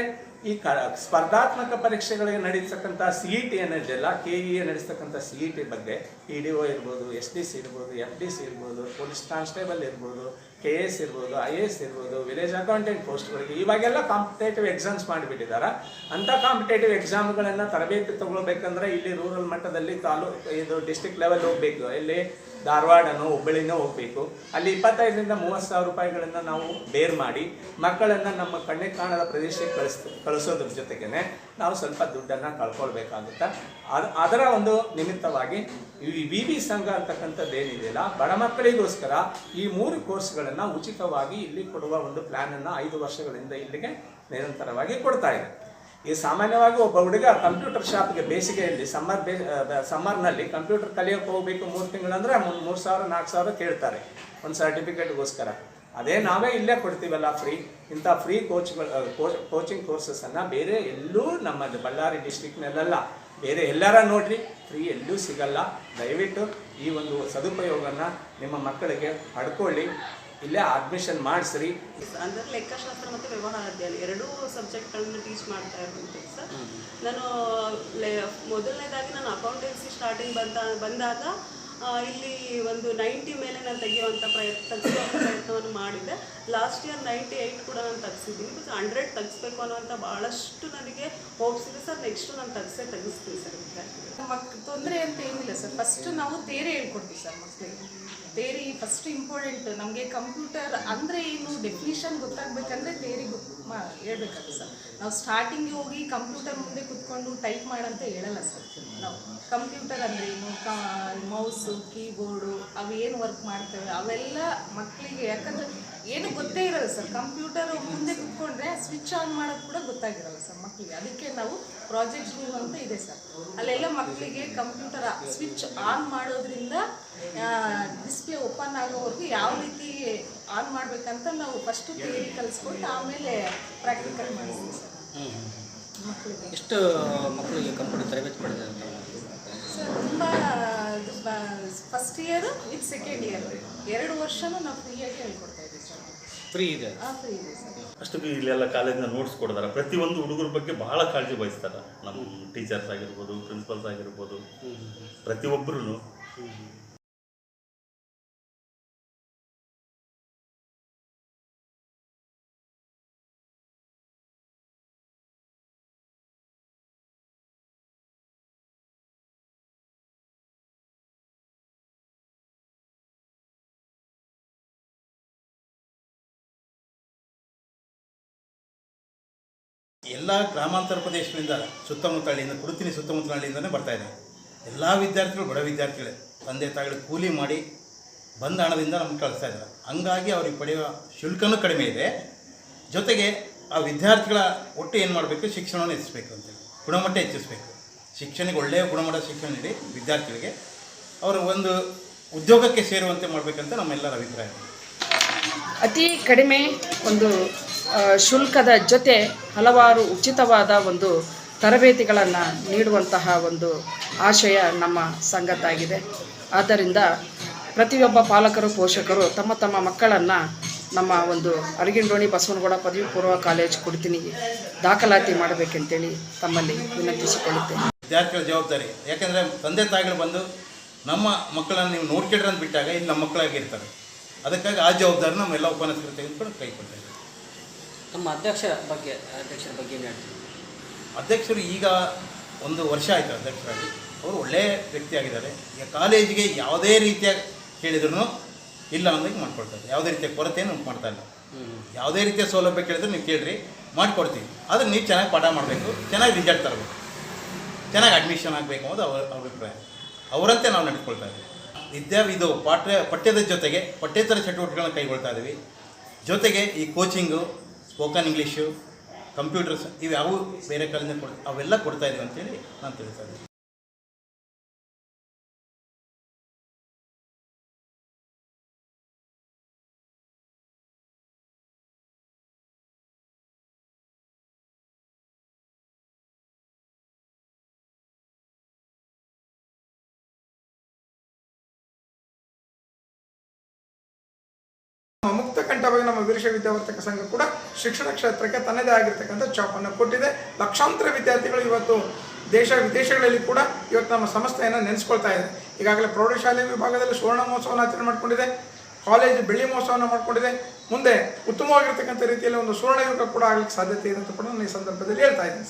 ಈ ಕ ಸ್ಪರ್ಧಾತ್ಮಕ ಪರೀಕ್ಷೆಗಳಿಗೆ ನಡೀತಕ್ಕಂಥ ಸಿ ಇ ಟಿ ಏನಿದೆಯಲ್ಲ ಕೆ ಇ ನಡೆಸ್ತಕ್ಕಂಥ ಸಿ ಇ ಟಿ ಬಗ್ಗೆ ಇ ಡಿ ಒ ಇರ್ಬೋದು ಎಸ್ ಡಿ ಸಿ ಇರ್ಬೋದು ಎಫ್ ಡಿ ಸಿ ಇರ್ಬೋದು, ಪೊಲೀಸ್ ಕಾನ್ಸ್ಟೇಬಲ್ ಇರ್ಬೋದು ಕೆ ಎಸ್ ಇರ್ಬೋದು ಐ ಎ ಎಸ್ ಇರ್ಬೋದು, ವಿಲೇಜ್ ಅಕೌಂಟೆಂಟ್ ಪೋಸ್ಟ್ಗಳಿಗೆ ಇವಾಗೆಲ್ಲ ಕಾಂಪಿಟೇಟಿವ್ ಎಕ್ಸಾಮ್ಸ್ ಮಾಡಿಬಿಟ್ಟಿದ್ದಾರೆ. ಅಂಥ ಕಾಂಪಿಟೇಟಿವ್ ಎಕ್ಸಾಮ್ಗಳನ್ನು ತರಬೇತಿ ತೊಗೊಳ್ಬೇಕಂದ್ರೆ ಇಲ್ಲಿ ರೂರಲ್ ಮಟ್ಟದಲ್ಲಿ ತಾಲೂಕು ಇದು ಡಿಸ್ಟಿಕ್ ಲೆವೆಲ್ ಹೋಗಬೇಕು. ಇಲ್ಲಿ ಧಾರವಾಡನೋ, ಹುಬ್ಬಳ್ಳಿನೋ ಹೋಗಬೇಕು. ಅಲ್ಲಿ ಇಪ್ಪತ್ತೈದರಿಂದ ಮೂವತ್ತು ಸಾವಿರ ರೂಪಾಯಿಗಳನ್ನು ನಾವು ಬೇರ್ ಮಾಡಿ ಮಕ್ಕಳನ್ನು ನಮ್ಮ ಕಣ್ಣಿಗೆ ಕಾಣದ ಪ್ರದೇಶಕ್ಕೆ ಕಳಿಸ್ ಕಳಿಸ್ ಕಳಿಸೋದ್ರ ಜೊತೆಗೇನೆ ನಾವು ಸ್ವಲ್ಪ ದುಡ್ಡನ್ನು ಕಳ್ಕೊಳ್ಬೇಕಾಗುತ್ತೆ. ಅದು ಅದರ ಒಂದು ನಿಮಿತ್ತವಾಗಿ ಈ ವಿ ವಿ ಸಂಘ ಅಂತಕ್ಕಂಥದ್ದು ಏನಿದೆಯಲ್ಲ ಬಡ ಮಕ್ಕಳಿಗೋಸ್ಕರ ಈ ಮೂರು ಕೋರ್ಸ್ಗಳನ್ನು ಉಚಿತವಾಗಿ ಇಲ್ಲಿ ಕೊಡುವ ಒಂದು ಪ್ಲ್ಯಾನನ್ನು ಐದು ವರ್ಷಗಳಿಂದ ಇಲ್ಲಿಗೆ ನಿರಂತರವಾಗಿ ಕೊಡ್ತಾ ಇದೆ. ಈ ಸಾಮಾನ್ಯವಾಗಿ ಒಬ್ಬ ಹುಡುಗ ಕಂಪ್ಯೂಟರ್ ಶಾಪ್ಗೆ ಬೇಸಿಗೆಯಲ್ಲಿ ಸಮ್ಮರ್ ಬೇ ಸಮ್ಮರ್ನಲ್ಲಿ ಕಂಪ್ಯೂಟರ್ ಕಲಿಯೋಕೆ ಹೋಗ್ಬೇಕು ಮೂರು ತಿಂಗಳಂದರೆ ಮೂರು ಸಾವಿರ, ನಾಲ್ಕು ಸಾವಿರ ಕೇಳ್ತಾರೆ. ಒಂದು ಸರ್ಟಿಫಿಕೇಟ್ಗೋಸ್ಕರ. ಅದೇ ನಾವೇ ಇಲ್ಲೇ ಕೊಡ್ತೀವಲ್ಲ ಫ್ರೀ ಇಂಥ ಫ್ರೀ ಕೋಚ್ಗಳು ಕೋಚಿಂಗ್ ಕೋರ್ಸಸನ್ನು ಬೇರೆ ಎಲ್ಲೂ ನಮ್ಮ ಬಳ್ಳಾರಿ ಡಿಸ್ಟಿಕ್ನಲ್ಲೆಲ್ಲ ಬೇರೆ ಎಲ್ಲರ ನೋಡ್ರಿ ಫ್ರೀ ಎಲ್ಲೂ ಸಿಗಲ್ಲ. ದಯವಿಟ್ಟು ಈ ಒಂದು ಸದುಪಯೋಗನ ನಿಮ್ಮ ಮಕ್ಕಳಿಗೆ ಪಡ್ಕೊಳ್ಳಿ. ಇಲ್ಲೇ ಅಡ್ಮಿಷನ್ ಮಾಡಿಸ್ರಿ. ಅಂದರೆ ಲೆಕ್ಕಶಾಸ್ತ್ರ ಮತ್ತು ವ್ಯವಹಾರ ಅಧ್ಯಯನ ಎರಡೂ ಸಬ್ಜೆಕ್ಟ್ಗಳನ್ನು ಟೀಚ್ ಮಾಡ್ತಾ ಇರುವಂಥದ್ದು ಸರ್. ನಾನು ಮೊದಲನೇದಾಗಿ ನಾನು ಅಕೌಂಟೆನ್ಸಿ ಸ್ಟಾರ್ಟಿಂಗ್ ಬಂದ ಬಂದಾಗ ಇಲ್ಲಿ ಒಂದು ನೈಂಟಿ ಮೇಲೆ ನಾನು ತೆಗೆಯುವಂಥ ಪ್ರಯತ್ನ ತೆಗೆಸುವಂಥ ಪ್ರಯತ್ನವನ್ನು ಮಾಡಿದ್ದೆ. ಲಾಸ್ಟ್ ಇಯರ್ ನೈಂಟಿ ಏಯ್ಟ್ ಕೂಡ ನಾನು ತೆಗೆಸಿದ್ದೀನಿ. ಬಿಕಾಸ್ ಹಂಡ್ರೆಡ್ ತೆಗಿಸ್ಬೇಕು ಅನ್ನೋಂಥ ಭಾಳಷ್ಟು ನನಗೆ ಹೋಪ್ಸ್ ಇದೆ. ಸರ್ ನೆಕ್ಸ್ಟು ನಾನು ತೆಗೆಸೇ ತೆಗಿಸ್ತೀನಿ ಸರ್ ಮಕ್ ತೊಂದರೆ ಅಂತ ಏನಿಲ್ಲ ಸರ್ ಫಸ್ಟ್ ನಾವು ತೇರೆ ಹೇಳ್ಕೊಡ್ತೀವಿ ಸರ್ ಮಕ್ಕಳಿಗೆ ತೇರಿ ಫಸ್ಟ್ ಇಂಪಾರ್ಟೆಂಟ್ ನಮಗೆ ಕಂಪ್ಯೂಟರ್ ಅಂದರೆ ಏನು? ಡೆಫಿನಿಷನ್ ಗೊತ್ತಾಗಬೇಕಂದ್ರೆ ತೇರಿ ಗೊತ್ತು ಮಾ ಹೇಳ್ಬೇಕಾಗುತ್ತೆ ಸರ್ ನಾವು ಸ್ಟಾರ್ಟಿಂಗ್ ಹೋಗಿ ಕಂಪ್ಯೂಟರ್ ಮುಂದೆ ಕುತ್ಕೊಂಡು ಟೈಪ್ ಮಾಡಂತ ಹೇಳಲ್ಲ ಸರ್ ನಾವು ಕಂಪ್ಯೂಟರ್ ಅಂದರೆ ಏನು? ಕಾ ಮೌಸು ಕೀಬೋರ್ಡು ಅವು ಏನು ವರ್ಕ್ ಮಾಡ್ತವೆ? ಅವೆಲ್ಲ ಮಕ್ಕಳಿಗೆ ಯಾಕಂದರೆ ಏನು ಗೊತ್ತೇ ಇರಲ್ಲ ಸರ್ ಕಂಪ್ಯೂಟರ್ ಮುಂದೆ ಕುತ್ಕೊಂಡ್ರೆ ಸ್ವಿಚ್ ಆನ್ ಮಾಡೋದು ಕೂಡ ಗೊತ್ತಾಗಿರಲ್ಲ ಸರ್ ಮಕ್ಕಳಿಗೆ ಅದಕ್ಕೆ ನಾವು ಪ್ರಾಜೆಕ್ಟ್ ಅಂತ ಇದೆ ಸರ್ ಅಲ್ಲೆಲ್ಲ ಮಕ್ಕಳಿಗೆ ಕಂಪ್ಯೂಟರ್ ಸ್ವಿಚ್ ಆನ್ ಮಾಡೋದ್ರಿಂದ ಡಿಸ್ಪ್ಲೇ ಓಪನ್ ಆಗೋವರೆಗೂ ಯಾವ ರೀತಿ ಆನ್ ಮಾಡಬೇಕಂತ ನಾವು ಫಸ್ಟು ಥಿಯರಿ ಕಲಿಸ್ಕೊಂಡು ಆಮೇಲೆ ಪ್ರಾಕ್ಟಿಕಲ್ ಮಾಡಿಸ್ತೀವಿ ಸರ್. ಮಕ್ಕಳಿಗೆ ಎಷ್ಟು ಮಕ್ಕಳಿಗೆ ಕಂಪ್ಯೂಟರ್ ತರಬೇತಿ ಪಡೆದಿದ್ದಾರೆ ಸರ್ ತುಂಬ first year with second year ಎರಡು ವರ್ಷನೂ ನಾವು ಫ್ರೀಯಾಗಿ ಹೇಳ್ಕೊಡ್ತಾ ಇದ್ದೀವಿ ಸರ್. ಫ್ರೀ ಇದೆ? ಹಾಂ ಫ್ರೀ ಇದೆ ಸರ್. ಇಲ್ಲೆಲ್ಲ ಕಾಲೇಜಿನ ನೋಟ್ಸ್ ಕೊಡ್ತಾರೆ. ಪ್ರತಿಯೊಂದು ಹುಡುಗರ ಬಗ್ಗೆ ಬಹಳ ಕಾಳಜಿ ವಹಿಸ್ತಾರೆ. ನಮ್ಮ ಟೀಚರ್ಸ್ ಆಗಿರ್ಬೋದು ಪ್ರಿನ್ಸಿಪಲ್ಸ್ ಆಗಿರ್ಬೋದು. ಪ್ರತಿಯೊಬ್ಬರು ಎಲ್ಲ ಗ್ರಾಮಾಂತರ ಪ್ರದೇಶಗಳಿಂದ ಹಳ್ಳಿಯಿಂದ ಕುಡುತಿನಿ ಸುತ್ತಮುತ್ತ ಬರ್ತಾ ಬರ್ತಾಯಿದೆ ಎಲ್ಲ ವಿದ್ಯಾರ್ಥಿಗಳು, ಬಡ ವಿದ್ಯಾರ್ಥಿಗಳೇ, ತಂದೆ ತಾಯಿಗಳು ಕೂಲಿ ಮಾಡಿ ಬಂದ ಹಣದಿಂದ ನಮ್ಗೆ ಕಳಿಸ್ತಾ ಇದ್ದಾರೆ. ಹಂಗಾಗಿ ಅವ್ರಿಗೆ ಪಡೆಯುವ ಶುಲ್ಕನೂ ಕಡಿಮೆ ಇದೆ. ಜೊತೆಗೆ ಆ ವಿದ್ಯಾರ್ಥಿಗಳ ಒಟ್ಟು ಏನು ಮಾಡಬೇಕು? ಶಿಕ್ಷಣವನ್ನು ಹೆಚ್ಚಿಸಬೇಕು ಅಂತೇಳಿ ಗುಣಮಟ್ಟ ಹೆಚ್ಚಿಸಬೇಕು. ಶಿಕ್ಷಣಕ್ಕೆ ಒಳ್ಳೆಯ ಗುಣಮಟ್ಟ ಶಿಕ್ಷಣ ನೀಡಿ ವಿದ್ಯಾರ್ಥಿಗಳಿಗೆ ಅವರು ಒಂದು ಉದ್ಯೋಗಕ್ಕೆ ಸೇರುವಂತೆ ಮಾಡಬೇಕಂತ ನಮ್ಮೆಲ್ಲರ ಅಭಿಪ್ರಾಯ. ಅತಿ ಕಡಿಮೆ ಒಂದು ಶುಲ್ಕದ ಜೊತೆ ಹಲವಾರು ಉಚಿತವಾದ ಒಂದು ತರಬೇತಿಗಳನ್ನು ನೀಡುವಂತಹ ಒಂದು ಆಶಯ ನಮ್ಮ ಸಂಘದ್ದಾಗಿದೆ ಆದ್ದರಿಂದ ಪ್ರತಿಯೊಬ್ಬ ಪಾಲಕರು, ಪೋಷಕರು ತಮ್ಮ ತಮ್ಮ ಮಕ್ಕಳನ್ನು ನಮ್ಮ ಒಂದು ಅರಗಿಂಡೋಣಿ ಬಸವನಗೌಡ ಪದವಿ ಪೂರ್ವ ಕಾಲೇಜ್ ಕೊಡ್ತೀನಿ, ದಾಖಲಾತಿ ಮಾಡಬೇಕಂತೇಳಿ ತಮ್ಮಲ್ಲಿ ವಿನಂತಿಸಿಕೊಳ್ಳುತ್ತೇನೆ. ವಿದ್ಯಾರ್ಥಿಗಳ ಜವಾಬ್ದಾರಿ. ಯಾಕೆಂದರೆ ತಂದೆ ತಾಯಿಗಳು ಬಂದು ನಮ್ಮ ಮಕ್ಕಳನ್ನು ನೀವು ನೋಡ್ಕೊಂಡ್ರೆ ಅಂತ ಬಿಟ್ಟಾಗ ಇಲ್ಲಿ ನಮ್ಮ ಮಕ್ಕಳಾಗಿರ್ತಾರೆ. ಅದಕ್ಕಾಗಿ ಆ ಜವಾಬ್ದಾರಿ ನಮ್ಮೆಲ್ಲ ಉಪನ್ಯಾಸಕರು ತೆಗೆದುಕೊಂಡು ಕೈ ಕೊಡ್ತಾರೆ ನಮ್ಮ ಅಧ್ಯಕ್ಷರ ಬಗ್ಗೆ ಅಧ್ಯಕ್ಷರ ಬಗ್ಗೆ ಏನು ಹೇಳ್ತೀವಿ ಅಧ್ಯಕ್ಷರು ಈಗ ಒಂದು ವರ್ಷ ಆಯಿತು ಅಧ್ಯಕ್ಷರಾಗಿ. ಅವರು ಒಳ್ಳೆಯ ವ್ಯಕ್ತಿಯಾಗಿದ್ದಾರೆ ಈಗ ಕಾಲೇಜಿಗೆ ಯಾವುದೇ ರೀತಿಯ ಕೇಳಿದ್ರು ಇಲ್ಲ ಅನ್ನೋದಕ್ಕೆ ಮಾಡ್ಕೊಳ್ತಾರೆ. ಯಾವುದೇ ರೀತಿಯ ಕೊರತೆಯನ್ನು ಉಂಟು ಮಾಡ್ತಾ ಇಲ್ಲ. ಯಾವುದೇ ರೀತಿಯ ಸೌಲಭ್ಯ ಕೇಳಿದ್ರೆ ನೀವು ಕೇಳ್ರಿ ಮಾಡಿಕೊಡ್ತೀವಿ. ಆದರೆ ನೀವು ಚೆನ್ನಾಗಿ ಪಾಠ ಮಾಡಬೇಕು ಚೆನ್ನಾಗಿ ರಿಜಲ್ಟ್ ತರಬೇಕು. ಚೆನ್ನಾಗಿ ಅಡ್ಮಿಷನ್ ಆಗಬೇಕು ಅನ್ನೋದು ಅವರ ಅಭಿಪ್ರಾಯ. ಅವರಂತೆ ನಾವು ನಡ್ಕೊಳ್ತಾ ಇದ್ದೀವಿ. ವಿದ್ಯಾ ಇದು ಪಾಠ ಪಠ್ಯದ ಜೊತೆಗೆ ಪಠ್ಯೇತರ ಚಟುವಟಿಕೆಗಳನ್ನ ಕೈಗೊಳ್ತಾ ಇದ್ದೀವಿ. ಜೊತೆಗೆ ಈ ಕೋಚಿಂಗು ಸ್ಪೋಕನ್ ಇಂಗ್ಲೀಷು ಕಂಪ್ಯೂಟರ್ಸ್ ಇವ್ಯಾವು ಬೇರೆ ಕಾಲೇಜಿಂದ ಕೊಡ್ ಅವೆಲ್ಲ ಕೊಡ್ತಾಯಿದ್ದೀವಿ ಅಂತೇಳಿ ನಾನು ತಿಳಿಸ್ತಾ ಇದ್ದೀನಿ. ಮುಕ್ತ ಕಂಠವಾಗಿ ನಮ್ಮ ವೀರಶ ವಿದ್ಯಾವರ್ತಕ ಸಂಘ ಕೂಡ ಶಿಕ್ಷಣ ಕ್ಷೇತ್ರಕ್ಕೆ ತನ್ನದೇ ಆಗಿರ್ತಕ್ಕಂಥ ಚಾಪನ್ನು ಕೊಟ್ಟಿದೆ. ಲಕ್ಷಾಂತರ ವಿದ್ಯಾರ್ಥಿಗಳು ಇವತ್ತು ದೇಶ ವಿದೇಶಗಳಲ್ಲಿ ಕೂಡ ಇವತ್ತು ನಮ್ಮ ಸಂಸ್ಥೆಯನ್ನು ನೆನೆಸ್ಕೊಳ್ತಾ ಇದೆ ಈಗಾಗಲೇ ಪ್ರೌಢಶಾಲೆ ವಿಭಾಗದಲ್ಲಿ ಸುವರ್ಣ ಮಹೋತ್ಸವವನ್ನು ಆಚರಣೆ ಮಾಡಿಕೊಂಡಿದೆ. ಕಾಲೇಜ್ ಬೆಳ್ಳಿ ಮಹೋತ್ಸವವನ್ನು ಮಾಡಿಕೊಂಡಿದೆ. ಮುಂದೆ ಉತ್ತಮವಾಗಿರ್ತಕ್ಕಂಥ ರೀತಿಯಲ್ಲಿ ಒಂದು ಸುವರ್ಣ ಯುಗ ಕೂಡ ಆಗಲಿಕ್ಕೆ ಸಾಧ್ಯತೆ ಇದೆ ಅಂತ ಕೂಡ ನಾನು ಈ ಸಂದರ್ಭದಲ್ಲಿ ಹೇಳ್ತಾ ಇದ್ದೀನಿ